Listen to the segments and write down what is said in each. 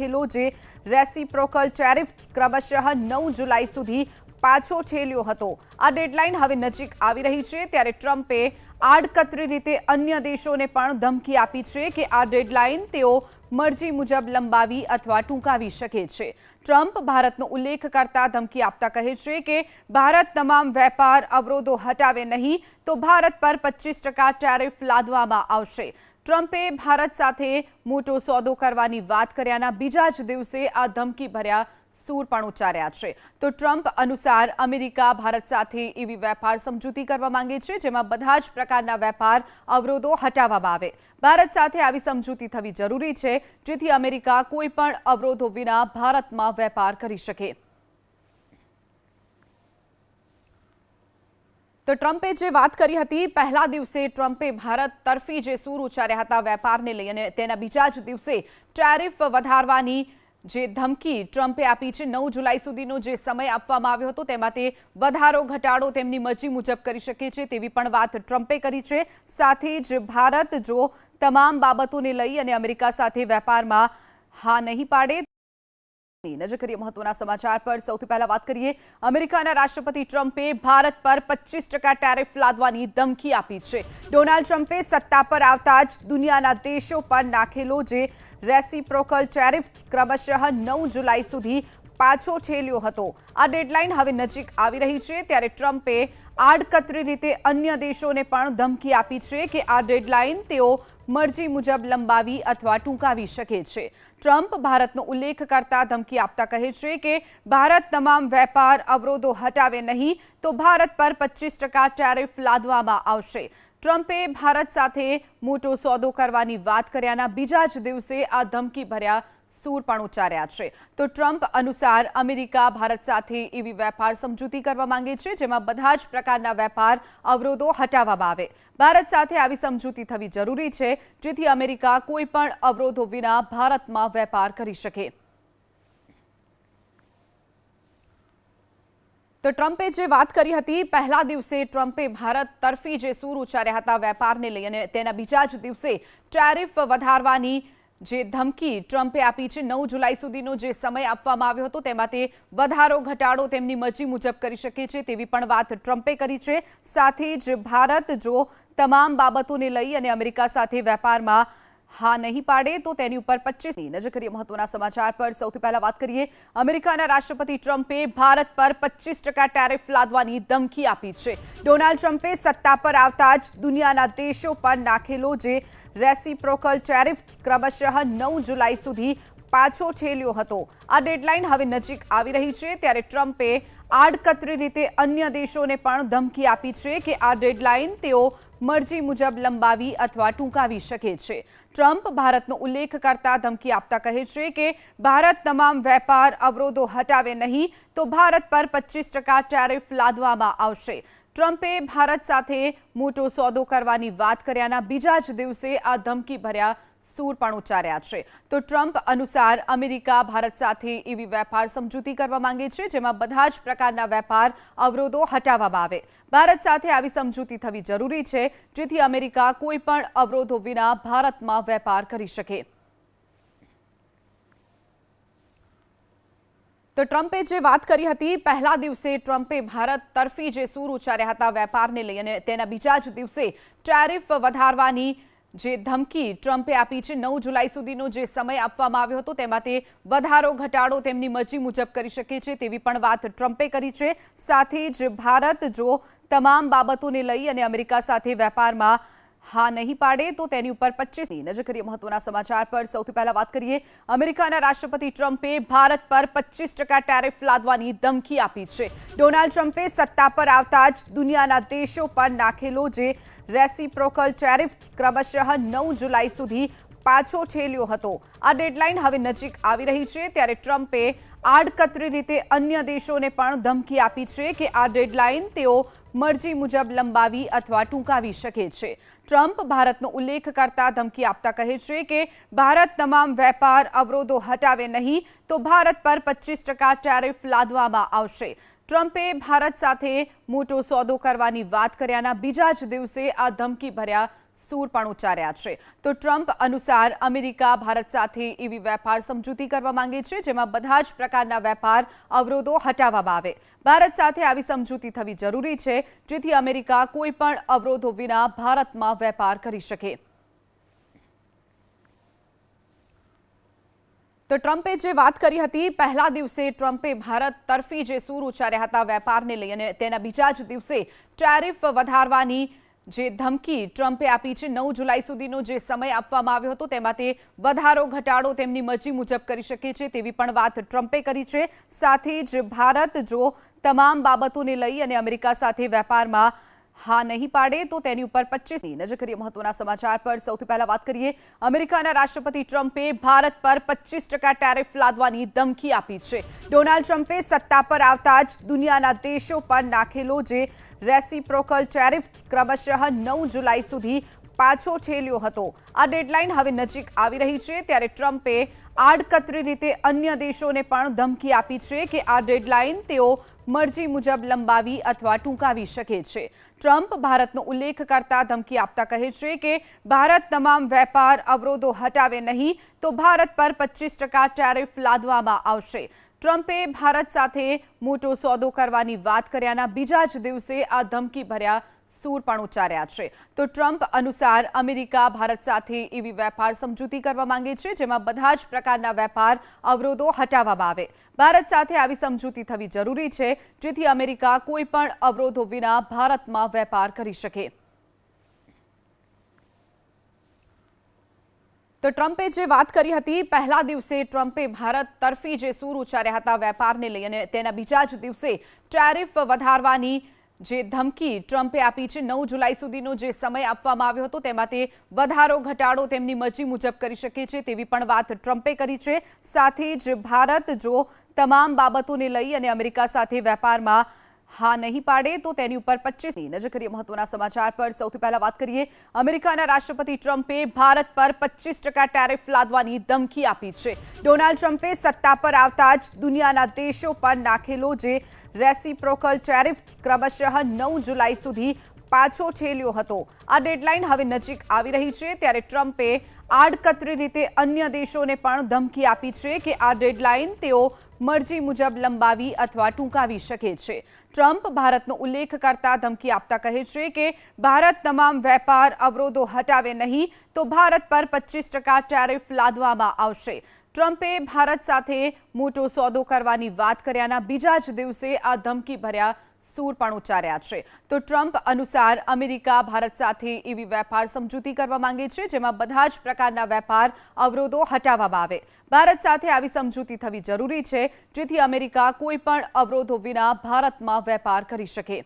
નાખેલો જે reciprocal tariff ક્રમશઃ નવ જુલાઈ સુધી પાછો ઠેલ્યો હતો. આ ડેડલાઇન હવે નજીક આવી રહી છે ત્યારે ટ્રમ્પે આડકતરી રીતે અન્ય દેશોને પણ ધમકી આપી છે કે આ ડેડલાઇન તેઓ મરજી મુજબ લંબાવી અથવા ટૂંકાવી શકે છે. ટ્રમ્પ ભારતનો ઉલ્લેખ કરતા ધમકી આપતા કહે છે કે ભારત તમામ વેપાર અવરોધો હટાવે નહીં તો ભારત પર પચીસ ટકા ટેરિફ લાદવામાં આવશે. ટ્રમ્પે ભારત સાથે મોટો સોદો કરવાની વાત કર્યાના બીજા જ દિવસે આ ધમકી ભર્યા સૂર પણ ઉચ્ચાર્યા છે. તો ટ્રમ્પ અનુસાર અમેરિકા ભારત સાથે એવી વેપાર સમજૂતી કરવા માંગે છે, જેમાં બધા જ પ્રકારના વેપાર અવરોધો હટાવવામાં આવે. ભારત સાથે આવી સમજૂતી થવી જરૂરી છે, જેથી અમેરિકા કોઈ પણ અવરોધો વિના ભારતમાં વેપાર કરી શકે. તો ટ્રમ્પે જે વાત કરી હતી, પહેલા દિવસે ટ્રમ્પે ભારત તરફી જે સૂર ઉચ્ચાર્યા હતા વેપારને લઈ અને તેના બીજા જ દિવસે ટેરિફ વધારવાની જે ધમકી ટ્રમ્પે આપી છે, નવ જુલાઈ સુધીનો જે સમય આપવામાં આવ્યો હતો, તેમાં તે વધારો, ઘટાડો તેમની મરજી મુજબ કરી શકે છે તેવી પણ વાત ટ્રમ્પે કરી છે. સાથે જ ભારત જો તમામ બાબતોને લઈ અને અમેરિકા સાથે વેપારમાં હા નહીં પાડે નજર કરીએ મહત્વના સમાચાર પર. સૌથી પહેલા વાત કરીએ અમેરિકાના રાષ્ટ્રપતિ ટ્રમ્પે ભારત પર પચીસ ટકા ટેરિફ લાદવાની ધમકી આપી છે. ડોનાલ્ડ ટ્રમ્પે સત્તા પર આવતા જ દુનિયાના દેશો પર નાખેલો જે રેસીપ્રોકલ ટેરિફ ક્રમશઃ નવ જુલાઈ સુધી પાછો ઠેલ્યો હતો. આ ડેડલાઇન હવે નજીક આવી રહી છે. ત્યારે ટ્રમ્પે આડકતરી રીતે અન્ય દેશોને પણ ધમકી આપી છે કે આ ડેડલાઇન તેઓ મરજી મુજબ લંબાવી અથવા ટૂંકાવી શકે છે. ટ્રમ્પ ભારતનો ઉલ્લેખ કરતા ધમકી આપતા કહે છે કે ભારત તમામ વેપાર અવરોધો હટાવે નહીં તો ભારત પર પચીસ ટકા ટેરિફ લાદવામાં આવશે. ટ્રમ્પે ભારત સાથે મોટો સોદો કરવાની વાત કર્યાના બીજા જ દિવસે આ ધમકી ભર્યા સૂર પણ ઉચ્ચાર્યા છે. તો ટ્રમ્પ અનુસાર અમેરિકા, ભારત સાથે એવી વેપાર સમજૂતી કરવા માંગે છે, જેમાં બધા જ પ્રકારના વેપાર અવરોધો હટાવવામાં આવે. ભારત સાથે આવી સમજૂતી થવી જરૂરી છે, જેથી અમેરિકા કોઈ પણ અવરોધો વિના ભારતમાં વેપાર કરી શકે. તો ટ્રમ્પે જે વાત કરી હતી, પહેલા દિવસે ટ્રમ્પે ભારત તરફી જે સૂર ઉચ્ચાર્યા હતા વેપારને લઈ અને તેના બીજા જ દિવસે ટેરિફ વધારવાની જે ધમકી ટ્રમ્પે આપી છે, નવ જુલાઈ સુધીનો જે સમય આપવામાં આવ્યો હતો, તેમાં તે વધારો, ઘટાડો તેમની મરજી મુજબ કરી શકે છે તેવી પણ વાત ટ્રમ્પે કરી છે. સાથે જ ભારત જો તમામ બાબતોને લઈ અને અમેરિકા સાથે વેપારમાં હા નહીં પાડે, તો તેની ઉપર પચીસની નજર કરીએ મહત્વના સમાચાર પર. સૌથી પહેલા વાત કરીએ, અમેરિકાના રાષ્ટ્રપતિ ટ્રમ્પે ભારત પર પચીસ ટકા ટેરિફ લાદવાની ધમકી આપી છે. ડોનાલ્ડ ટ્રમ્પે સત્તા પર આવતા જ દુનિયાના દેશો પર નાખેલો જે રેસિપ્રોકલ ટેરિફ ક્રમશઃ નવ જુલાઈ સુધી પાછો ઠેલ્યો હતો. આ ડેડલાઇન હવે નજીક આવી રહી છે ત્યારે ટ્રમ્પે આડકતરી રીતે અન્ય દેશોને પણ ધમકી આપી છે કે આ ડેડલાઇન તેઓ મરજી મુજબ લંબાવી અથવા ટૂંકાવી શકે છે. ટ્રમ્પ ભારતનો ઉલ્લેખ કરતા ધમકી આપતા કહે છે કે ભારત તમામ વેપાર અવરોધો હટાવે નહીં તો ભારત પર પચીસ ટકા ટેરિફ લાદવામાં આવશે. ટ્રમ્પે ભારત સાથે મોટો સોદો કરવાની વાત કર્યાના બીજા જ દિવસે આ ધમકી ભર્યા સૂર પણ ઉચ્ચાર્યા છે. તો ટ્રમ્પ અનુસાર અમેરિકા ભારત સાથે એવી વેપાર સમજૂતી કરવા માંગે છે, જેમાં બધા જ પ્રકારના વેપાર અવરોધો હટાવવામાં આવે. ભારત સાથે આવી સમજૂતી થવી જરૂરી છે, જેથી અમેરિકા કોઈ પણ અવરોધો વિના ભારતમાં વેપાર કરી શકે. તો ટ્રમ્પે જે વાત કરી હતી, પહેલા દિવસે ટ્રમ્પે ભારત તરફી જે સૂર ઉચ્ચાર્યા હતા વેપારને લઈ અને તેના બીજા જ દિવસે ટેરિફ વધારવાની જે ધમકી ટ્રમ્પે આપી છે, નવ જુલાઈ સુધીનો જે સમય આપવામાં આવ્યો હતો, તેમાં તે વધારો, ઘટાડો તેમની મરજી મુજબ કરી શકે છે તેવી પણ વાત ટ્રમ્પે કરી છે. સાથે જ ભારત જો તમામ બાબતોને લઈ અને અમેરિકા સાથે વેપારમાં હા નહીં પાડે તો તેની ઉપર પચીસની નજર કરીએ મહત્વના સમાચાર પર. સૌથી પહેલા વાત કરીએ અમેરિકાના રાષ્ટ્રપતિ ટ્રમ્પે ભારત પર પચીસ ટકા ટેરિફ લાદવાની ધમકી આપી છે. ડોનાલ્ડ ટ્રમ્પે સત્તા પર આવતા જ દુનિયાના દેશો પર નાખેલો જે રેસીપ્રોકલ ટેરિફ ક્રમશઃ નવ જુલાઈ સુધી પાછો ઠેલ્યો હતો. આ ડેડલાઇન હવે નજીક આવી રહી છે ત્યારે ટ્રમ્પે આડકતરી રીતે અન્ય દેશોને પણ ધમકી આપી છે કે આ ડેડલાઇન તેઓ મરજી મુજબ લંબાવી અથવા ટૂંકાવી શકે છે. ટ્રમ્પ ભારતનો ઉલ્લેખ કરતા ધમકી આપતા કહે છે કે ભારત તમામ વેપાર અવરોધો હટાવે નહીં તો ભારત પર પચીસ ટકા ટેરિફ લાદવામાં આવશે. ટ્રમ્પે ભારત સાથે મોટો સોદો કરવાની વાત કર્યાના બીજા જ દિવસે આ ધમકી ભર્યા સૂર પણ ઉચ્ચાર્યા છે. તો ટ્રમ્પ અનુસાર અમેરિકા, ભારત સાથે એવી વેપાર સમજૂતી કરવા માંગે છે, જેમાં બધા જ પ્રકારના વેપાર અવરોધો હટાવવામાં આવે. ભારત સાથે આવી સમજૂતી થવી જરૂરી છે, જેથી અમેરિકા કોઈ પણ અવરોધો વિના ભારતમાં વેપાર કરી શકે. તો ટ્રમ્પે જે વાત કરી હતી, પહેલા દિવસે ટ્રમ્પે ભારત તરફી જે સૂર ઉચ્ચાર્યા હતા વેપારને લઈ અને તેના બીજા જ દિવસે ટેરિફ વધારવાની જે ધમકી ટ્રમ્પે આપી છે, નવ જુલાઈ સુધીનો જે સમય આપવામાં આવ્યો હતો, તેમાં તે વધારો, ઘટાડો તેમની મરજી મુજબ કરી શકે છે તેવી પણ વાત ટ્રમ્પે કરી છે. સાથે જ ભારત જો તમામ બાબતોને લઈ અને અમેરિકા સાથે વેપારમાં હા નહીં પાડે, તો તેની ઉપર પચીસની નજર કરીએ મહત્વના સમાચાર પર. સૌથી પહેલા વાત કરીએ, અમેરિકાના રાષ્ટ્રપતિ ટ્રમ્પે ભારત પર પચીસ ટકા ટેરિફ લાદવાની ધમકી આપી છે. ડોનાલ્ડ ટ્રમ્પે સત્તા પર આવતા જ દુનિયાના દેશો પર નાખેલો જે રેસિપ્રોકલ ટેરિફ ક્રમશઃ નવ જુલાઈ સુધી પાછો ઠેલ્યો હતો. આ ડેડલાઇન હવે નજીક આવી રહી છે. ત્યારે ટ્રમ્પે આડકતરી રીતે અન્ય દેશોને પણ ધમકી આપી છે કે આ ડેડલાઇન તેઓ મરજી મુજબ લંબાવી અથવા ટૂંકાવી શકે છે. ટ્રમ્પ ભારતનો ઉલ્લેખ કરતા ધમકી આપતા કહે છે કે ભારત તમામ વેપાર અવરોધો હટાવે નહીં તો ભારત પર પચીસ ટકા ટેરિફ લાદવામાં આવશે. ટ્રમ્પે ભારત સાથે મોટો સોદો કરવાની વાત કર્યાના બીજા જ દિવસે આ ધમકી ભર્યા સૂર પણ ઉચ્ચાર્યા છે. તો ટ્રમ્પ અનુસાર અમેરિકા ભારત સાથે એવી વેપાર સમજૂતી કરવા માંગે છે, જેમાં બધા જ પ્રકારના વેપાર અવરોધો હટાવવામાં આવે. ભારત સાથે આવી સમજૂતી થવી જરૂરી છે, જેથી અમેરિકા કોઈ પણ અવરોધો વિના ભારતમાં વેપાર કરી શકે. તો ટ્રમ્પે જે વાત કરી હતી, પહેલા દિવસે ટ્રમ્પે ભારત તરફી જે સૂર ઉચ્ચાર્યા હતા વેપારને લઈ અને તેના બીજા જ દિવસે ટેરિફ વધારવાની જે ધમકી ટ્રમ્પે આપી છે, નવ જુલાઈ સુધીનો જે સમય આપવામાં આવ્યો હતો, તેમાં તે વધારો, ઘટાડો તેમની મરજી મુજબ કરી શકે છે તેવી પણ વાત ટ્રમ્પે કરી છે. સાથે જ ભારત જો તમામ બાબતોને લઈ અને અમેરિકા સાથે વેપારમાં હા નહીં પાડે તો તેની ઉપર પચીસની નજર કરીએ મહત્વના સમાચાર પર. સૌથી પહેલા વાત કરીએ અમેરિકાના રાષ્ટ્રપતિ ટ્રમ્પે ભારત પર પચીસ ટકા ટેરિફ લાદવાની ધમકી આપી છે. ડોનાલ્ડ ટ્રમ્પે સત્તા પર આવતા જ દુનિયાના દેશો પર નાખેલો જે રેસીપ્રોકલ ટેરિફ ક્રમશઃ નવ જુલાઈ સુધી પાછો ઠેલ્યો હતો. આ ડેડલાઇન હવે નજીક આવી રહી છે ત્યારે ટ્રમ્પે આડકતરી રીતે અન્ય દેશોને પણ ધમકી આપી છે કે આ ડેડલાઇન તેઓ મરજી મુજબ લંબાવી અથવા ટૂંકાવી શકે છે. ટ્રમ્પ ભારતનો ઉલ્લેખ કરતા ધમકી આપતા કહે છે કે ભારત તમામ વેપાર અવરોધો હટાવે નહીં તો ભારત પર પચીસ ટકા ટેરિફ લાદવામાં આવશે. ટ્રમ્પે ભારત સાથે મોટો સોદો કરવાની વાત કર્યાના બીજા જ દિવસે આ ધમકી ભર્યા સૂર પણ ઉચ્ચાર્યા છે. તો ટ્રમ્પ અનુસાર અમેરિકા, ભારત સાથે એવી વેપાર સમજૂતી કરવા માંગે છે, જેમાં બધા જ પ્રકારના વેપાર અવરોધો હટાવવામાં આવે. ભારત સાથે આવી સમજૂતી થવી જરૂરી છે, જેથી અમેરિકા કોઈ અવરોધો વિના ભારતમાં વેપાર કરી શકે.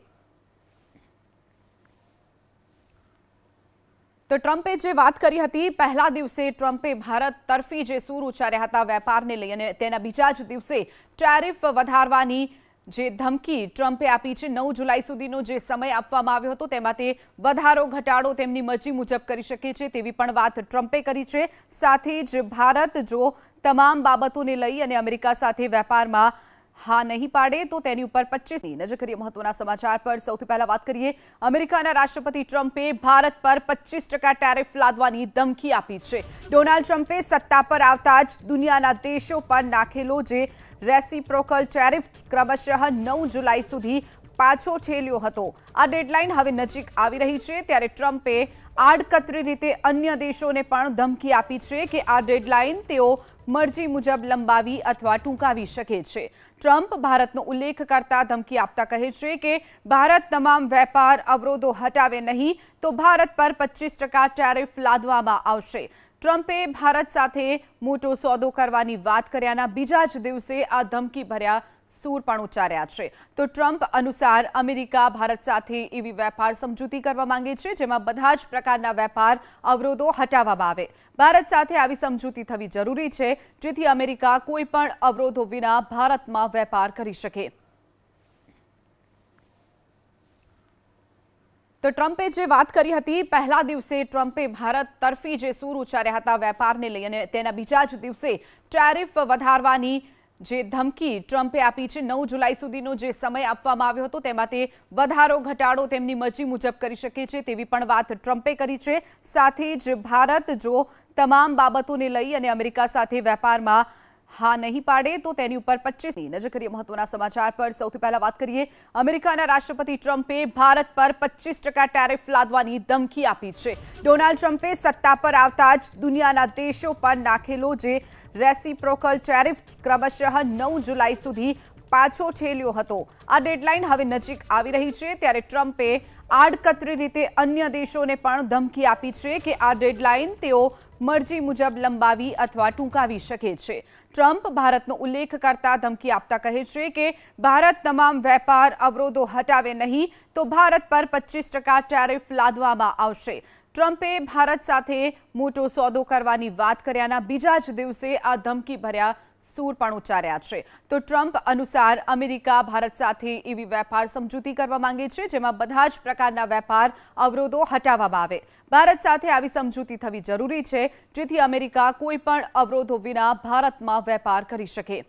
તો ટ્રમ્પે જે વાત કરી હતી, પહેલા દિવસે ટ્રમ્પે ભારત તરફી જે સૂર ઉચ્ચાર્યા હતા વેપારને લઈ અને તેના બીજા જ દિવસે ટેરિફ વધારવાની જે ધમકી ટ્રમ્પે આપી છે, નવ જુલાઈ સુધીનો જે સમય આપવામાં આવ્યો હતો, તેમાં તે વધારો, ઘટાડો તેમની મરજી મુજબ કરી શકે છે તેવી પણ વાત ટ્રમ્પે કરી છે. સાથે જ ભારત જો તમામ બાબતોને લઈ અને અમેરિકા સાથે વેપારમાં હા નહીં પાડે, તો તેની ઉપર પચીસની નજર કરીએ મહત્વના સમાચાર પર. સૌથી પહેલા વાત કરીએ, અમેરિકાના રાષ્ટ્રપતિ ટ્રમ્પે ભારત પર પચીસ ટકા ટેરિફ લાદવાની ધમકી આપી છે. ડોનાલ્ડ ટ્રમ્પે સત્તા પર આવતા જ દુનિયાના દેશો પર નાખેલો જે રેસિપ્રોકલ ટેરિફ ક્રમશઃ નવ જુલાઈ સુધી પાછો ઠેલ્યો હતો. આ ડેડલાઇન હવે નજીક આવી રહી છે ત્યારે ટ્રમ્પે આડકતરી રીતે અન્ય દેશોને પણ ધમકી આપી છે કે આ ડેડલાઇન તેઓ મરજી મુજબ લંબાવી અથવા ટૂંકાવી શકે છે. ટ્રમ્પ ભારતનો ઉલ્લેખ કરતા ધમકી આપતા કહે છે કે ભારત તમામ વેપાર અવરોધો હટાવે નહીં તો ભારત પર પચીસ ટકા ટેરિફ લાદવામાં આવશે. ટ્રમ્પે ભારત સાથે મોટો સોદો કરવાની વાત કર્યાના બીજા જ દિવસે આ ધમકી ભર્યા સૂર પણ ઉચ્ચાર્યા છે. તો ટ્રમ્પ અનુસાર અમેરિકા ભારત સાથે એવી વેપાર સમજૂતી કરવા માંગે છે, જેમાં બધા જ પ્રકારના વેપાર અવરોધો હટાવવામાં આવે. ભારત સાથે આવી સમજૂતી થવી જરૂરી છે, જેથી અમેરિકા કોઈ પણ અવરોધો વિના ભારતમાં વેપાર કરી શકે. તો ટ્રમ્પે જે વાત કરી હતી, પહેલા દિવસે ટ્રમ્પે ભારત તરફી જે સૂર ઉચ્ચાર્યા હતા વેપારને લઈ અને તેના બીજા જ દિવસે ટેરિફ વધારવાની જે ધમકી ટ્રમ્પે આપી છે, નવ જુલાઈ સુધીનો જે સમય આપવામાં આવ્યો હતો, તેમાં તે વધારો, ઘટાડો તેમની મરજી મુજબ કરી શકે છે તેવી પણ વાત ટ્રમ્પે કરી છે. સાથે જ ભારત જો તમામ બાબતોને લઈ અને અમેરિકા સાથે વેપારમાં હા નહીં પાડે તો તેની ઉપર પચીસની નજર કરીએ મહત્વના સમાચાર પર. સૌથી પહેલા વાત કરીએ અમેરિકાના રાષ્ટ્રપતિ ટ્રમ્પે ભારત પર પચીસ ટકા ટેરિફ લાદવાની ધમકી આપી છે. ડોનાલ્ડ ટ્રમ્પે સત્તા પર આવતા જ દુનિયાના દેશો પર નાખેલો જે રેસીપ્રોકલ ટેરિફ ક્રમશઃ નવ જુલાઈ સુધી પાછો ઠેલ્યો હતો. આ ડેડલાઇન હવે નજીક આવી રહી છે ત્યારે ટ્રમ્પે આડકતરી રીતે અન્ય દેશોને પણ ધમકી આપી છે કે આ ડેડલાઇન તેઓ મરજી મુજબ લંબાવી અથવા ટૂંકાવી શકે છે. ટ્રમ્પ ભારતનો ઉલ્લેખ કરતા ધમકી આપતા કહે છે કે ભારત તમામ વેપાર અવરોધો હટાવે નહીં તો ભારત પર પચીસ ટકા ટેરિફ લાદવામાં આવશે. ટ્રમ્પે ભારત સાથે મોટો સોદો કરવાની વાત કર્યાના બીજા જ દિવસે આ ધમકી ભર્યા સૂર પણ ઉચ્ચાર્યા છે. તો ટ્રમ્પ અનુસાર અમેરિકા, ભારત સાથે એવી વેપાર સમજૂતી કરવા માંગે છે, જેમાં બધા જ પ્રકારના વેપાર અવરોધો હટાવવામાં આવે. ભારત સાથે આવી સમજૂતી થવી જરૂરી છે, જેથી અમેરિકા કોઈ પણ અવરોધો વિના ભારતમાં વેપાર કરી શકે.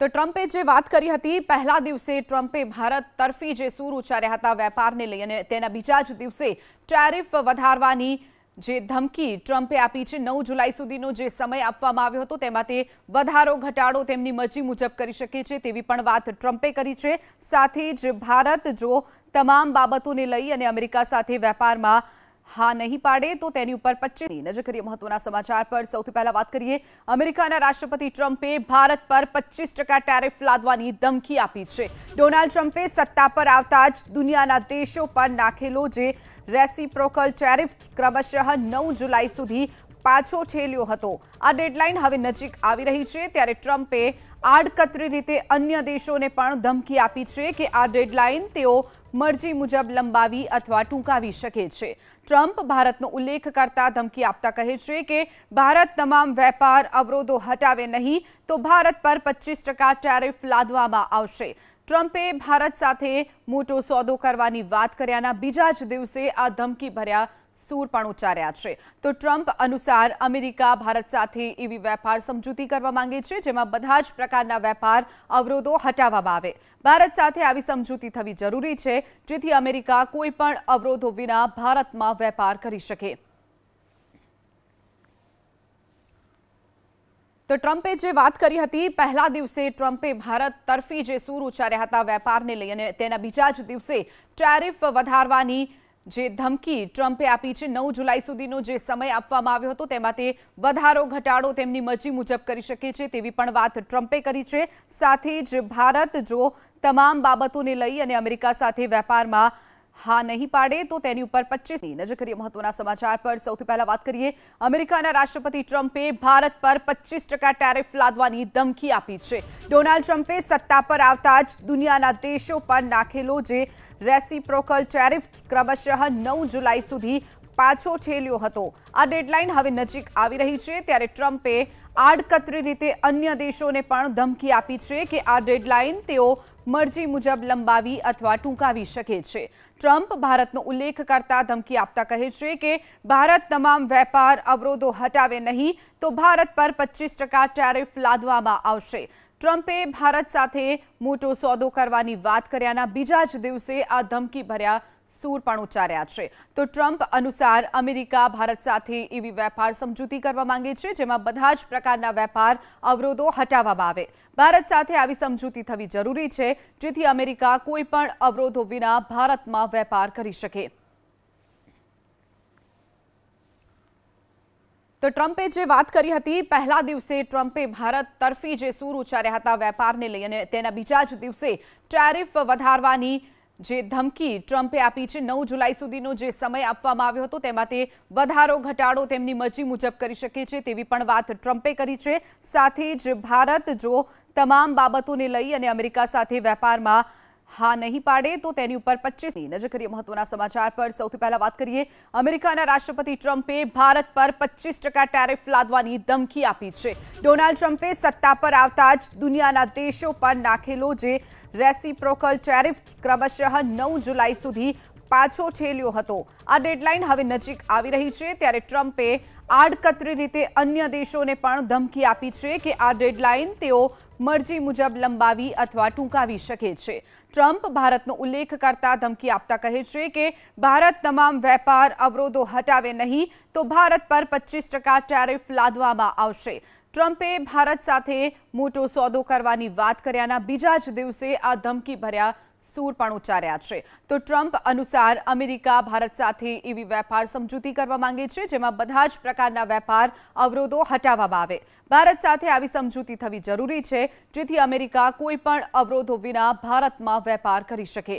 તો ટ્રમ્પે જે વાત કરી હતી, પહેલા દિવસે ટ્રમ્પે ભારત તરફી જે સૂર ઉચ્ચાર્યા હતા વેપારને લઈ અને તેના બીજા જ દિવસે ટેરિફ વધારવાની જે ધમકી ટ્રમ્પે આપી છે, નવ જુલાઈ સુધીનો જે સમય આપવામાં આવ્યો હતો, તેમાં તે વધારો, ઘટાડો તેમની મરજી મુજબ કરી શકે છે તેવી પણ વાત ટ્રમ્પે કરી છે. સાથે જ ભારત જો તમામ બાબતોને લઈ અને અમેરિકા સાથે વેપારમાં હા નહીં પાડે, તો તેની ઉપર પચીસની નજર કરીએ મહત્વના સમાચાર પર. સૌથી પહેલા વાત કરીએ, અમેરિકાના રાષ્ટ્રપતિ ટ્રમ્પે ભારત પર પચીસ ટકા ટેરિફ લાદવાની ધમકી આપી છે. ડોનાલ્ડ ટ્રમ્પે સત્તા પર આવતા જ દુનિયાના દેશો પર નાખેલો જે રેસિપ્રોકલ ટેરિફ ક્રમશઃ નવ જુલાઈ સુધી પાછો ઠેલ્યો હતો. આ ડેડલાઇન હવે નજીક આવી રહી છે ત્યારે ટ્રમ્પે આડકતરી રીતે અન્ય દેશોને પણ ધમકી આપી છે કે આ ડેડલાઇન તેઓ મરજી મુજબ લંબાવી અથવા ટૂંકાવી શકે છે. ટ્રમ્પ ભારતનો ઉલ્લેખ કરતા ધમકી આપતા કહે છે કે ભારત તમામ વેપાર અવરોધો હટાવે નહીં તો ભારત પર પચીસ ટકા ટેરિફ લાદવામાં આવશે. ટ્રમ્પે ભારત સાથે મોટો સોદો કરવાની વાત કર્યાના બીજા જ દિવસે આ ધમકી ભર્યા સૂર પણ ઉચ્ચાર્યા છે. તો ટ્રમ્પ અનુસાર અમેરિકા ભારત સાથે એવી વેપાર સમજૂતી કરવા માંગે છે, જેમાં બધા જ પ્રકારના વેપાર અવરોધો હટાવવામાં આવે. ભારત સાથે આવી સમજૂતી થવી જરૂરી છે, જેથી અમેરિકા કોઈ પણ અવરોધો વિના ભારતમાં વેપાર કરી શકે. તો ટ્રમ્પે જે વાત કરી હતી, પહેલા દિવસે ટ્રમ્પે ભારત તરફી જે સૂર ઉચ્ચાર્યા હતા વેપારને લઈ અને તેના બીજા જ દિવસે ટેરિફ વધારવાની જે ધમકી ટ્રમ્પે આપી છે, નવ જુલાઈ સુધીનો જે સમય આપવામાં આવ્યો હતો, તેમાં તે વધારો, ઘટાડો તેમની મરજી મુજબ કરી શકે છે તેવી પણ વાત ટ્રમ્પે કરી છે. સાથે જ ભારત જો તમામ બાબતોને લઈ અને અમેરિકા સાથે વેપારમાં હા નહીં પાડે તો તેની ઉપર પચીસની નજર મહત્વના સમાચાર પર. સૌથી પહેલા વાત કરીએ, અમેરિકાના રાષ્ટ્રપતિ ટ્રમ્પે ભારત પર પચીસ ટકા ટેરિફ લાદવાની ધમકી આપી છે. ડોનાલ્ડ ટ્રમ્પે સત્તા પર આવતા જ દુનિયાના દેશો પર નાખેલો જે રેસીપ્રોકલ ટેરિફ ક્રમશઃ નવ જુલાઈ સુધી પાછો ઠેલ્યો હતો. આ ડેડલાઇન હવે નજીક આવી રહી છે, ત્યારે ટ્રમ્પે આડકતરી રીતે અન્ય દેશોને પણ ધમકી આપી છે કે આ ડેડલાઇન તેઓ મરજી મુજબ લંબાવી અથવા ટૂંકાવી શકે છે. ટ્રમ્પ ભારતનો ઉલ્લેખ કરતા ધમકી આપતા કહે છે કે ભારત તમામ વેપાર અવરોધો હટાવે નહીં તો ભારત પર પચીસ ટકા ટેરિફ લાદવામાં આવશે. ટ્રમ્પે ભારત સાથે મોટો સોદો કરવાની વાત કર્યાના બીજા જ દિવસે આ ધમકી ભર્યા સૂર પણ ઉચ્ચાર્યા છે. તો ટ્રમ્પ અનુસાર અમેરિકા, ભારત સાથે એવી વેપાર સમજૂતી કરવા માંગે છે, જેમાં બધા જ પ્રકારના વેપાર અવરોધો હટાવવામાં આવે. ભારત સાથે આવી સમજૂતી થવી જરૂરી છે, જેથી અમેરિકા કોઈ પણ અવરોધો વિના ભારતમાં વેપાર કરી શકે. તો ટ્રમ્પે જે વાત કરી હતી, પહેલા દિવસે ટ્રમ્પે ભારત તરફી જે સૂર ઉચ્ચાર્યા હતા વેપારને લઈ અને તેના બીજા જ દિવસે ટેરિફ વધારવાની જે ધમકી ટ્રમ્પે આપી છે, નવ જુલાઈ સુધીનો જે સમય આપવામાં આવ્યો હતો, તેમાં તે વધારો, ઘટાડો તેમની મરજી મુજબ કરી શકે છે તેવી પણ વાત ટ્રમ્પે કરી છે. સાથે જ ભારત જો તમામ બાબતોને લઈ અને અમેરિકા સાથે વેપારમાં હા નહીં પાડે, તો તેની ઉપર પચીસની નજર કરીએ મહત્વના સમાચાર પર. સૌથી પહેલા વાત કરીએ, અમેરિકાના રાષ્ટ્રપતિ ટ્રમ્પે ભારત પર પચીસ ટકા ટેરિફ લાદવાની ધમકી આપી છે. ડોનાલ્ડ ટ્રમ્પે સત્તા પર આવતા જ દુનિયાના દેશો પર નાખેલો જે રેસીપ્રોકલ ટેરિફ ક્રમશઃ નવ જુલાઈ સુધી પાછો ઠેલ્યો હતો. આ ડેડલાઇન હવે નજીક આવી રહી છે, ત્યારે ટ્રમ્પે આડકતરી રીતે અન્ય દેશોને પણ ધમકી આપી છે કે આ ડેડલાઇન તેઓ મરજી મુજબ લંબાવી અથવા ટૂંકાવી શકે છે. ટ્રમ્પ ભારતનો ઉલ્લેખ કરતા ધમકી આપતા કહે છે કે ભારત તમામ વેપાર અવરોધો હટાવે નહીં તો ભારત પર પચીસ ટકા ટેરિફ લાદવામાં આવશે. ટ્રમ્પે ભારત સાથે મોટો સોદો કરવાની વાત કર્યાના બીજા જ દિવસે આ ધમકી ભર્યા સૂર પણ ઉચ્ચાર્યા છે. તો ટ્રમ્પ અનુસાર અમેરિકા ભારત સાથે એવી વેપાર સમજૂતી કરવા માંગે છે જેમાં બધા જ પ્રકારના વેપાર અવરોધો હટાવવામાં આવે. ભારત સાથે આવી સમજૂતી થવી જરૂરી છે, જેથી અમેરિકા કોઈ પણ અવરોધો વિના ભારતમાં વેપાર કરી શકે.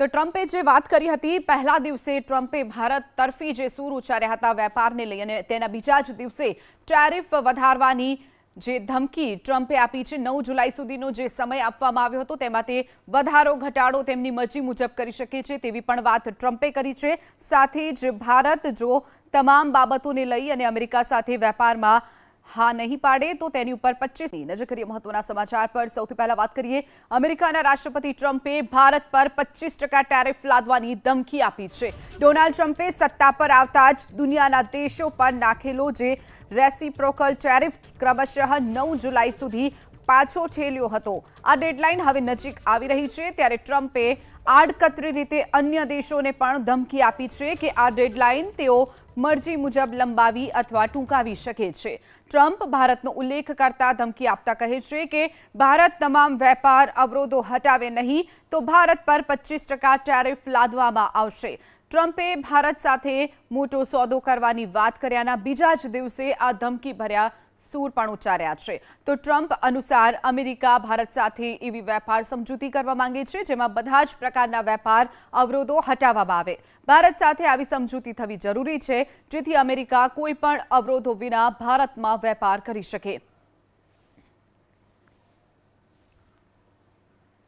તો ટ્રમ્પે જે વાત કરી હતી, પહેલા દિવસે ટ્રમ્પે ભારત તરફી જે સૂર ઉચ્ચાર્યા હતા વેપારને લઈ અને તેના બીજા જ દિવસે ટેરિફ વધારવાની જે ધમકી ટ્રમ્પે આપી છે, નવ જુલાઈ સુધીનો જે સમય આપવામાં આવ્યો હતો, તેમાં તે વધારો, ઘટાડો તેમની મરજી મુજબ કરી શકે છે તેવી પણ વાત ટ્રમ્પે કરી છે. સાથે જ ભારત જો તમામ બાબતોને લઈ અને અમેરિકા સાથે વેપારમાં હા નહીં પાડે, તો તેની ઉપર પચીસની નજર કરીએ મહત્વના સમાચાર પર. સૌથી પહેલા વાત કરીએ, અમેરિકાના રાષ્ટ્રપતિ ટ્રમ્પે ભારત પર પચીસ ટકા ટેરિફ લાદવાની ધમકી આપી છે. ડોનાલ્ડ ટ્રમ્પે સત્તા પર આવતા જ દુનિયાના દેશો પર નાખેલો જે રેસીપ્રોકલ ટેરિફ ક્રમશઃ નવ જુલાઈ સુધી પાછો ઠેલ્યો હતો. આ ડેડલાઇન હવે નજીક આવી રહી છે, ત્યારે ટ્રમ્પે આડકતરી રીતે અન્ય દેશોને પણ ધમકી આપી છે કે આ ડેડલાઇન તેઓ મરજી મુજબ લંબાવી અથવા ટૂંકાવી શકે છે. ટ્રમ્પ ભારતનો ઉલ્લેખ કરતા ધમકી આપતા કહે છે કે ભારત તમામ વેપાર અવરોધો હટાવે નહીં તો ભારત પર પચીસ ટકા ટેરિફ લાદવામાં આવશે. ટ્રમ્પે ભારત સાથે મોટો સોદો કરવાની વાત કર્યાના બીજા જ દિવસે આ ધમકી ભર્યા સૂર પણ ઉચ્ચાર્યા છે. તો ટ્રમ્પ અનુસાર અમેરિકા, ભારત સાથે એવી વેપાર સમજૂતી કરવા માંગે છે, જેમાં બધા જ પ્રકારના વેપાર અવરોધો હટાવવામાં આવે. ભારત સાથે આવી સમજૂતી થવી જરૂરી છે, જેથી અમેરિકા કોઈ પણ અવરોધો વિના ભારતમાં વેપાર કરી શકે.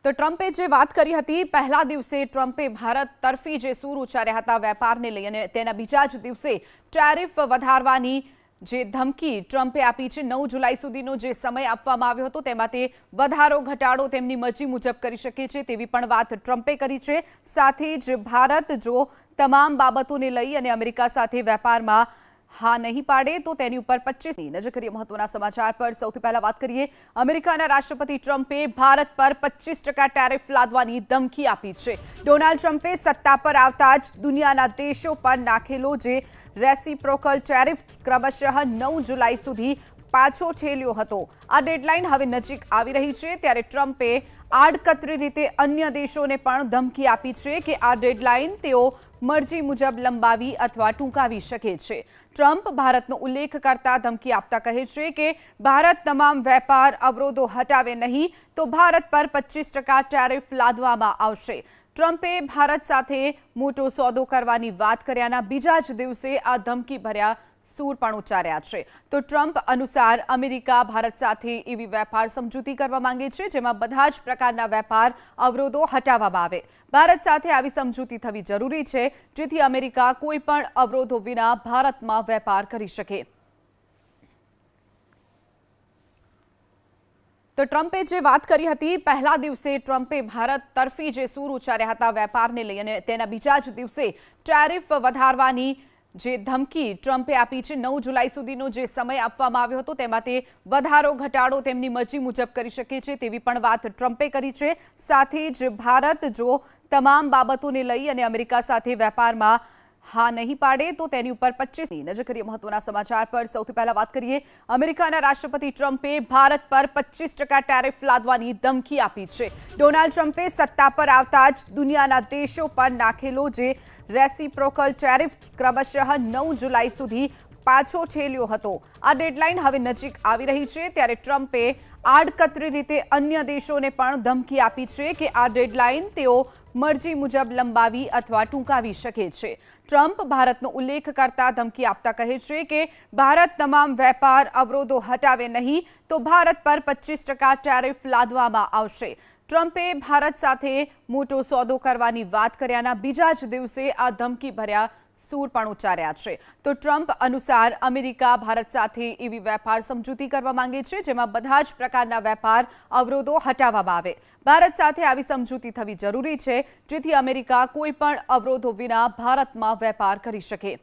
તો ટ્રમ્પે જે વાત કરી હતી, પહેલા દિવસે ટ્રમ્પે ભારત તરફી જે સૂર ઉચ્ચાર્યા હતા વેપારને લઈ અને તેના બીજા જ દિવસે ટેરિફ વધારવાની જે ધમકી ટ્રમ્પે આપી છે, નવ જુલાઈ સુધીનો જે સમય આપવામાં આવ્યો હતો, તેમાં તે વધારો, ઘટાડો તેમની મરજી મુજબ કરી શકે છે તેવી પણ વાત ટ્રમ્પે કરી છે. સાથે જ ભારત જો તમામ બાબતોને લઈ અને અમેરિકા સાથે વેપારમાં હા નહીં પાડે તો તેની ઉપર પચીસની નજર મહત્વના સમાચાર પર. સૌથી પહેલા વાત કરીએ અમેરિકાના રાષ્ટ્રપતિ ટ્રમ્પે ભારત પર પચીસ ટકા ટેરિફ લાદવાની ધમકી આપી છે. ડોનાલ્ડ ટ્રમ્પે સત્તા પર આવતા જ દુનિયાના દેશો પર નાખેલો જે રેસિપ્રોકલ ટેરિફ ક્રમશઃ નવ જુલાઈ સુધી પાછો ઠેલ્યો હતો. આ ડેડલાઇન હવે નજીક આવી રહી છે ત્યારે ટ્રમ્પે આડકતરી રીતે અન્ય દેશોને પણ ધમકી આપી છે કે આ ડેડલાઇન તેઓ મરજી મુજબ લંબાવી અથવા ટૂંકાવી શકે છે. ટ્રમ્પ ભારતનો ઉલ્લેખ કરતા ધમકી આપતા કહે છે કે ભારત તમામ વેપાર અવરોધો હટાવે નહીં તો ભારત પર પચીસ ટકા ટેરિફ લાદવામાં આવશે. ટ્રમ્પે ભારત સાથે મોટો સોદો કરવાની વાત કર્યાના બીજા જ દિવસે આ ધમકી ભર્યા સૂર પણ ઉચ્ચાર્યા છે. તો ટ્રમ્પ અનુસાર અમેરિકા, ભારત સાથે એવી વેપાર સમજૂતી કરવા માંગે છે, જેમાં બધા જ પ્રકારના વેપાર અવરોધો હટાવવામાં આવે. ભારત સાથે આવી સમજૂતી થવી જરૂરી છે, જેથી અમેરિકા કોઈ અવરોધો વિના ભારતમાં વેપાર કરી શકે. તો ટ્રમ્પે જે વાત કરી હતી, પહેલા દિવસે ટ્રમ્પે ભારત તરફી જે સૂર ઉચ્ચાર્યા હતા વેપારને લઈ અને તેના બીજા જ દિવસે ટેરિફ વધારવાની જે ધમકી ટ્રમ્પે આપી છે, નવ જુલાઈ સુધીનો જે સમય આપવામાં આવ્યો હતો, તેમાં તે વધારો, ઘટાડો તેમની મરજી મુજબ કરી શકે છે તેવી પણ વાત ટ્રમ્પે કરી છે. સાથે જ ભારત જો તમામ બાબતોને લઈ અને અમેરિકા સાથે વેપારમાં હા નહીં પાડે તો તેની ઉપર પચીસની નજર કરીએ મહત્વના સમાચાર પર. સૌથી પહેલા વાત કરીએ અમેરિકાના રાષ્ટ્રપતિ ટ્રમ્પે ભારત પર પચીસ ટકા ટેરિફ લાદવાની ધમકી આપી છે. ડોનાલ્ડ ટ્રમ્પે સત્તા પર આવતા જ દુનિયાના દેશો પર નાખેલો જે રેસીપ્રોકલ ટેરિફ ક્રમશઃ નવ જુલાઈ સુધી પાછો ઠેલ્યો હતો. આ ડેડલાઇન હવે નજીક આવી રહી છે ત્યારે ટ્રમ્પે આડકતરી રીતે અન્ય દેશોને પણ ધમકી આપી છે કે આ ડેડલાઇન તેઓ મરજી મુજબ લંબાવી અથવા ટૂંકાવી શકે છે. ટ્રમ્પ ભારતનો ઉલ્લેખ કરતા ધમકી આપતા કહે છે કે ભારત તમામ વેપાર અવરોધો હટાવે નહીં તો ભારત પર પચીસ ટકા ટેરિફ લાદવામાં આવશે. ટ્રમ્પે ભારત સાથે મોટો સોદો કરવાની વાત કર્યાના બીજા જ દિવસે આ ધમકી ભર્યા સૂર પણ ઉચ્ચાર્યા છે. તો ટ્રમ્પ અનુસાર અમેરિકા ભારત સાથે એવી વેપાર સમજૂતી કરવા માંગે છે જેમાં બધા જ પ્રકારના વેપાર અવરોધો હટાવવામાં આવે. ભારત સાથે આવી સમજૂતી થવી જરૂરી છે, જેથી અમેરિકા કોઈ પણ અવરોધો વિના ભારતમાં વેપાર કરી શકે.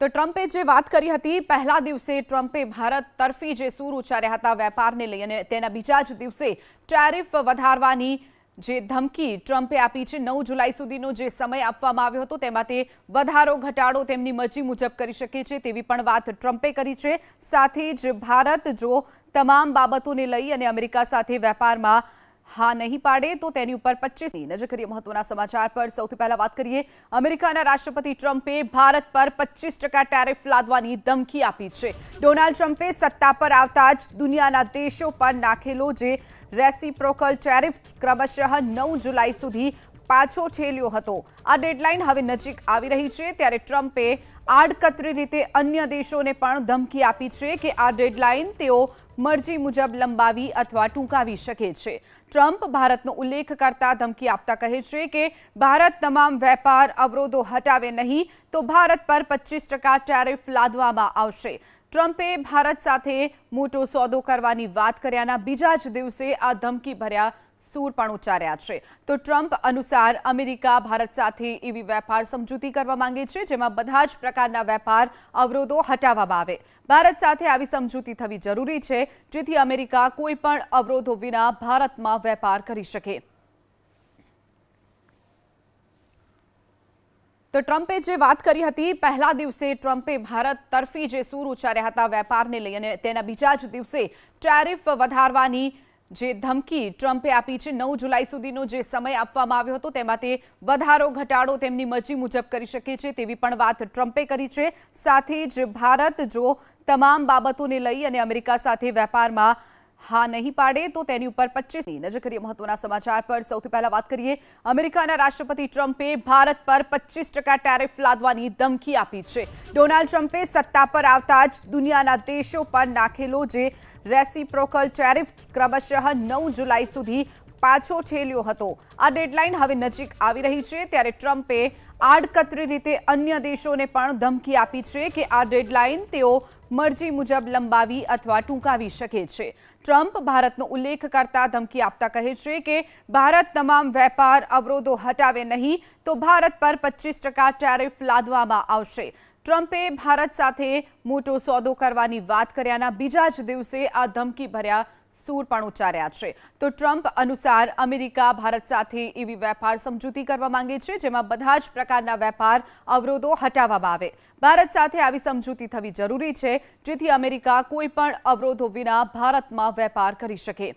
તો ટ્રમ્પે જે વાત કરી હતી, પહેલા દિવસે ટ્રમ્પે ભારત તરફી જે સૂર ઉચ્ચાર્યા હતા વેપારને લઈ અને તેના બીજા જ દિવસે ટેરિફ વધારવાની જે ધમકી ટ્રમ્પે આપી છે, નવ જુલાઈ સુધીનો જે સમય આપવામાં આવ્યો હતો, તેમાં તે વધારો, ઘટાડો તેમની મરજી મુજબ કરી શકે છે તેવી પણ વાત ટ્રમ્પે કરી છે. સાથે જ ભારત જો તમામ બાબતોને લઈ અને અમેરિકા સાથે વેપારમાં હા નહીં પાડે, તો તેની ઉપર પચીસની નજર કરીએ મહત્વના સમાચાર પર. સૌથી પહેલા વાત કરીએ, અમેરિકાના રાષ્ટ્રપતિ ટ્રમ્પે ભારત પર પચીસ ટકા ટેરિફ લાદવાની ધમકી આપી છે. ડોનાલ્ડ ટ્રમ્પે સત્તા પર આવતા જ દુનિયાના દેશો પર નાખેલો જે રેસીપ્રોકલ ટેરિફ ક્રમશઃ નવ જુલાઈ સુધી પાછો ઠેલ્યો હતો. આ ડેડલાઇન હવે નજીક આવી રહી છે, ત્યારે ટ્રમ્પે આડકતરી રીતે અન્ય દેશોને પણ ધમકી આપી છે કે આ ડેડલાઇન તેઓ મરજી મુજબ લંબાવી અથવા ટૂંકાવી શકે છે. ટ્રમ્પ ભારતનો ઉલ્લેખ કરતા ધમકી આપતા કહે છે કે ભારત તમામ વેપાર અવરોધો હટાવે નહીં તો ભારત પર પચીસ ટકા ટેરિફ લાદવામાં આવશે. ટ્રમ્પે ભારત સાથે મોટો સોદો કરવાની વાત કર્યાના બીજા જ દિવસે આ ધમકી ભર્યા સૂર પણ ઉચ્ચાર્યા છે. તો ટ્રમ્પ અનુસાર અમેરિકા, ભારત સાથે એવી વેપાર સમજૂતી કરવા માંગે છે, જેમાં બધા જ પ્રકારના વેપાર અવરોધો હટાવવામાં આવે. ભારત સાથે આવી સમજૂતી થવી જરૂરી છે, જેથી અમેરિકા કોઈ પણ અવરોધો વિના ભારતમાં વેપાર કરી શકે. તો ટ્રમ્પે જે વાત કરી હતી, પહેલા દિવસે ટ્રમ્પે ભારત તરફી જે સૂર ઉચ્ચાર્યા હતા વેપારને લઈ અને તેના બીજા જ દિવસે ટેરિફ વધારવાની જે ધમકી ટ્રમ્પે આપી છે, નવ જુલાઈ સુધીનો જે સમય આપવામાં આવ્યો હતો, તેમાં તે વધારો, ઘટાડો તેમની મરજી મુજબ કરી શકે છે તેવી પણ વાત ટ્રમ્પે કરી છે. સાથે જ ભારત જો તમામ બાબતોને લઈ અને અમેરિકા સાથે વેપારમાં હા નહીં પાડે, તો તેની ઉપર પચીસની નજર કરીએ મહત્વના સમાચાર પર. સૌથી પહેલા વાત કરીએ, અમેરિકાના રાષ્ટ્રપતિ ટ્રમ્પે ભારત પર પચીસ ટકા ટેરિફ લાદવાની ધમકી આપી છે. ડોનાલ્ડ ટ્રમ્પે સત્તા પર આવતા જ દુનિયાના દેશો પર નાખેલો જે રેસિપ્રોકલ ટેરિફ ક્રમશઃ નવ જુલાઈ સુધી પાછો ઠેલ્યો હતો. આ ડેડલાઇન હવે નજીક આવી રહી છે. ત્યારે ટ્રમ્પે આડકતરી રીતે અન્ય દેશોને પણ ધમકી આપી છે કે આ ડેડલાઇન તેઓ મરજી મુજબ લંબાવી અથવા ટૂંકાવી શકે છે. ટ્રમ્પ ભારતનો ઉલ્લેખ કરતા ધમકી આપતા કહે છે કે, ભારત તમામ વેપાર અવરોધો હટાવે નહીં તો ભારત પર પચીસ ટકા ટેરિફ લાદવામાં આવશે. ટ્રમ્પે ભારત સાથે મોટો સોદો કરવાની વાત કર્યાના બીજા જ દિવસે આ ધમકી ભર્યા સૂર પણ ઉચ્ચાર્યા છે. તો ટ્રમ્પ અનુસાર અમેરિકા ભારત સાથે એવી વેપાર સમજૂતી કરવા માંગે છે, જેમાં બધા જ પ્રકારના વેપાર અવરોધો હટાવવામાં આવે. ભારત સાથે આવી સમજૂતી થવી જરૂરી છે, જેથી અમેરિકા કોઈ પણ અવરોધો વિના ભારતમાં વેપાર કરી શકે.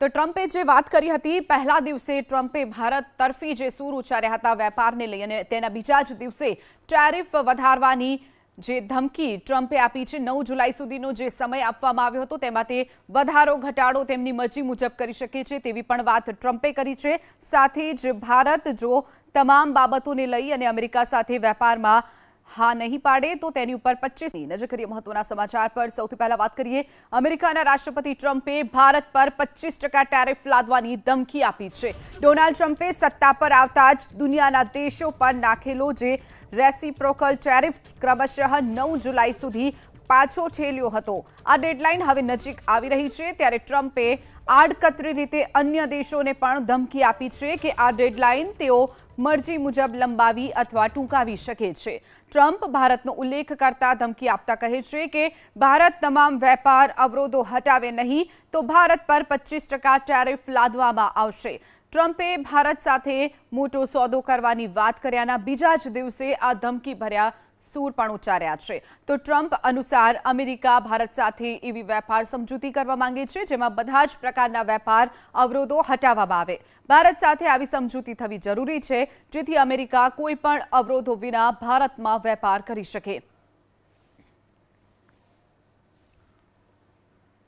તો ટ્રમ્પે જે વાત કરી હતી, પહેલા દિવસે ટ્રમ્પે ભારત તરફી જે સૂર ઉચ્ચાર્યા હતા વેપારને લઈ અને તેના બીજા જ દિવસે ટેરિફ વધારવાની જે ધમકી ટ્રમ્પે આપી છે, નવ જુલાઈ સુધીનો જે સમય આપવામાં આવ્યો હતો, તેમાં તે વધારો, ઘટાડો તેમની મરજી મુજબ કરી શકે છે તેવી પણ વાત ટ્રમ્પે કરી છે. સાથે જ ભારત જો તમામ બાબતોને લઈ અને અમેરિકા સાથે વેપારમાં હા નહીં પાડે તો તેની ઉપર પચીસની નજર મહત્વના સમાચાર પર. સૌથી પહેલા વાત કરીએ અમેરિકાના રાષ્ટ્રપતિ ટ્રમ્પે ભારત પર પચીસ ટકા ટેરિફ લાદવાની ધમકી આપી છે. ડોનાલ્ડ ટ્રમ્પે સત્તા પર આવતા જ દુનિયાના દેશો પર નાખેલો જે રેસીપ્રોકલ ટેરિફ ક્રમશઃ નવ જુલાઈ સુધી પાછો ઠેલ્યો હતો. આ ડેડલાઇન હવે નજીક આવી રહી છે ત્યારે ટ્રમ્પે આડકતરી રીતે અન્ય દેશોને પણ ધમકી આપી છે કે આ ડેડલાઇન તેઓ મરજી મુજબ લંબાવી અથવા ટૂંકાવી શકે છે. ટ્રમ્પ ભારતનો ઉલ્લેખ કરતા ધમકી આપતા કહે છે કે, ભારત તમામ વેપાર અવરોધો હટાવે નહીં, તો ભારત પર પચીસ ટકા ટેરિફ લાદવામાં આવશે. ટ્રમ્પે ભારત સાથે મોટો સોદો કરવાની વાત કર્યાના બીજા જ દિવસે આ ધમકી ભર્યા સૂર પણ ઉચ્ચાર્યા છે. તો ટ્રમ્પ અનુસાર અમેરિકા, ભારત સાથે એવી વેપાર સમજૂતી કરવા માંગે છે, જેમાં બધા જ પ્રકારના વેપાર અવરોધો હટાવવામાં આવે. ભારત સાથે આવી સમજૂતી થવી જરૂરી છે, જેથી અમેરિકા કોઈ પણ અવરોધો વિના ભારતમાં વેપાર કરી શકે.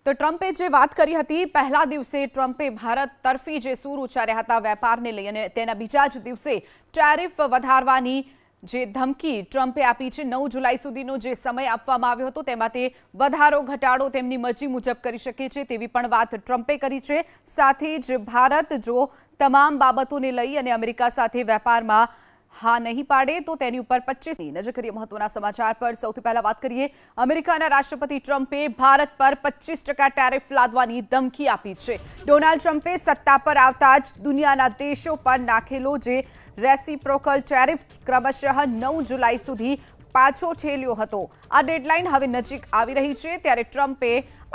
તો ટ્રમ્પે જે વાત કરી હતી, પહેલા દિવસે ટ્રમ્પે ભારત તરફી જે સૂર ઉચ્ચાર્યા હતા વેપારને લઈ અને તેના બીજા જ દિવસે ટેરિફ વધારવાની જે ધમકી ટ્રમ્પે આપી છે, નવ જુલાઈ સુધીનો જે સમય આપવામાં આવ્યો હતો, તેમાં તે વધારો, ઘટાડો તેમની મરજી મુજબ કરી શકે છે તેવી પણ વાત ટ્રમ્પે કરી છે. સાથે જ ભારત જો તમામ બાબતોને લઈ અને અમેરિકા સાથે વેપારમાં હા નહીં પાડે, તો તેની ઉપર પચીસની નજર કરીએ મહત્વના સમાચાર પર. સૌથી પહેલા વાત કરીએ, અમેરિકાના રાષ્ટ્રપતિ ટ્રમ્પે ભારત પર પચીસ ટકા ટેરિફ લાદવાની ધમકી આપી છે. ડોનાલ્ડ ટ્રમ્પે સત્તા પર આવતા જ દુનિયાના દેશો પર નાખેલો જે રેસિપ્રોકલ ટેરિફ ક્રમશઃ નવ જુલાઈ સુધી પાછો ઠેલ્યો હતો. આ ડેડલાઇન હવે નજીક આવી રહી છે ત્યારે ટ્રમ્પે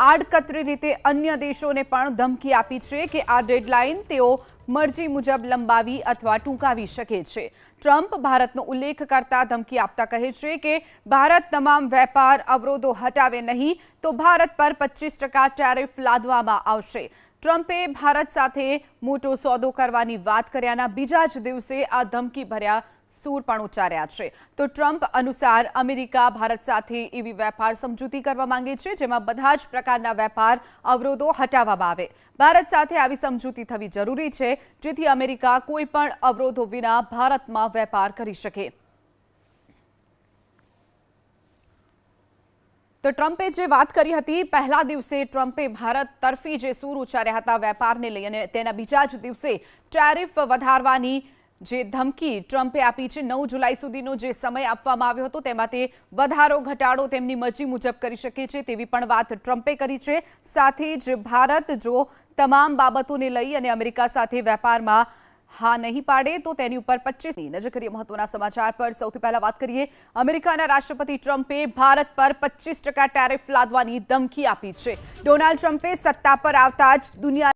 આડકતરી રીતે અન્ય દેશોને પણ ધમકી આપી છે કે આ ડેડલાઇન તેઓ મરજી મુજબ લંબાવી અથવા ટૂંકાવી શકે છે. ટ્રમ્પ ભારતનો ઉલ્લેખ કરતા ધમકી આપતા કહે છે કે ભારત તમામ વેપાર અવરોધો હટાવે નહીં તો ભારત પર પચીસ ટકા ટેરિફ લાદવામાં આવશે. ટ્રમ્પે ભારત સાથે મોટો સોદો કરવાની વાત કર્યાના બીજા જ દિવસે આ ધમકી ભર્યા સૂર પણ ઉચ્ચાર્યા છે. તો ટ્રમ્પ અનુસાર અમેરિકા ભારત સાથે એવી વેપાર સમજૂતી કરવા માંગે છે, જેમાં બધા જ પ્રકારના વેપાર અવરોધો હટાવવામાં આવે. ભારત સાથે આવી સમજૂતી થવી જરૂરી છે, જેથી અમેરિકા કોઈ પણ અવરોધો વિના ભારતમાં વેપાર કરી શકે. તો ટ્રમ્પે જે વાત કરી હતી, પહેલા દિવસે ટ્રમ્પે ભારત તરફી જે સૂર ઉચ્ચાર્યા હતા વેપારને લઈ અને તેના બીજા જ દિવસે ટેરિફ વધારવાની જે ધમકી ટ્રમ્પે આપી છે, નવ જુલાઈ સુધીનો જે સમય આપવામાં આવ્યો હતો, તેમાં તે વધારો, ઘટાડો તેમની મરજી મુજબ કરી શકે છે તેવી પણ વાત ટ્રમ્પે કરી છે. સાથે જ ભારત જો તમામ બાબતોને લઈ અને અમેરિકા સાથે વેપારમાં હા નહીં પાડે તો તેની ઉપર પચીસની નજર કરીએ મહત્વના સમાચાર પર. સૌથી પહેલા વાત કરીએ અમેરિકાના રાષ્ટ્રપતિ ટ્રમ્પે ભારત પર પચીસ ટકા ટેરિફ લાદવાની ધમકી આપી છે. ડોનાલ્ડ ટ્રમ્પે સત્તા પર આવતા જ દુનિયા